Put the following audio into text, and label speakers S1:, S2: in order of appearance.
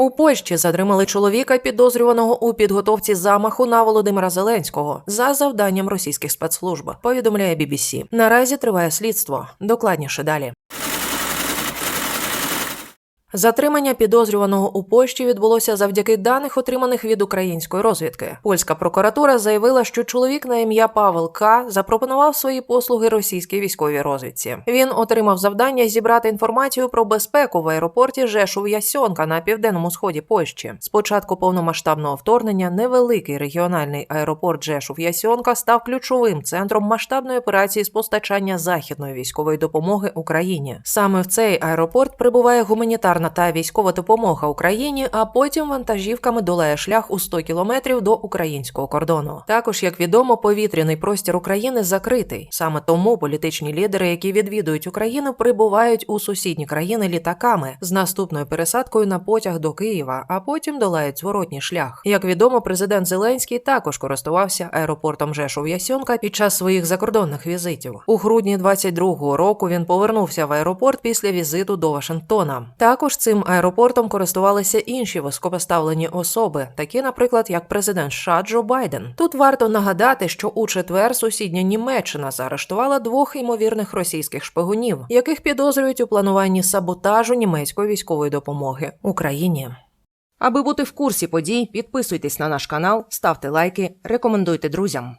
S1: У Польщі затримали чоловіка, підозрюваного у підготовці замаху на Володимира Зеленського за завданням російських спецслужб. Повідомляє BBC. Наразі триває слідство. Докладніше далі. Затримання підозрюваного у Польщі відбулося завдяки даних, отриманих від української розвідки. Польська прокуратура заявила, що чоловік на ім'я Павел К запропонував свої послуги російській військовій розвідці. Він отримав завдання зібрати інформацію про безпеку в аеропорті Жешув Ясьонка на південному сході Польщі. З початку повномасштабного вторгнення невеликий регіональний аеропорт Жешув Ясьонка став ключовим центром масштабної операції з постачання західної військової допомоги Україні. Саме в цей аеропорт прибуває гуманітарна та військова допомога Україні, а потім вантажівками долає шлях у 100 кілометрів до українського кордону. Також, як відомо, повітряний простір України закритий. Саме тому політичні лідери, які відвідують Україну, прибувають у сусідні країни літаками з наступною пересадкою на потяг до Києва, а потім долають зворотній шлях. Як відомо, президент Зеленський також користувався аеропортом Жешов Ясьонка під час своїх закордонних візитів. У грудні 22-го року він повернувся в аеропорт після візиту до Вашингтона. Також цим аеропортом користувалися інші високопоставлені особи, такі, наприклад, як президент США Джо Байден. Тут варто нагадати, що у четвер сусідня Німеччина заарештувала двох ймовірних російських шпигунів, яких підозрюють у плануванні саботажу німецької військової допомоги Україні. Аби бути в курсі подій, підписуйтесь на наш канал, ставте лайки, рекомендуйте друзям.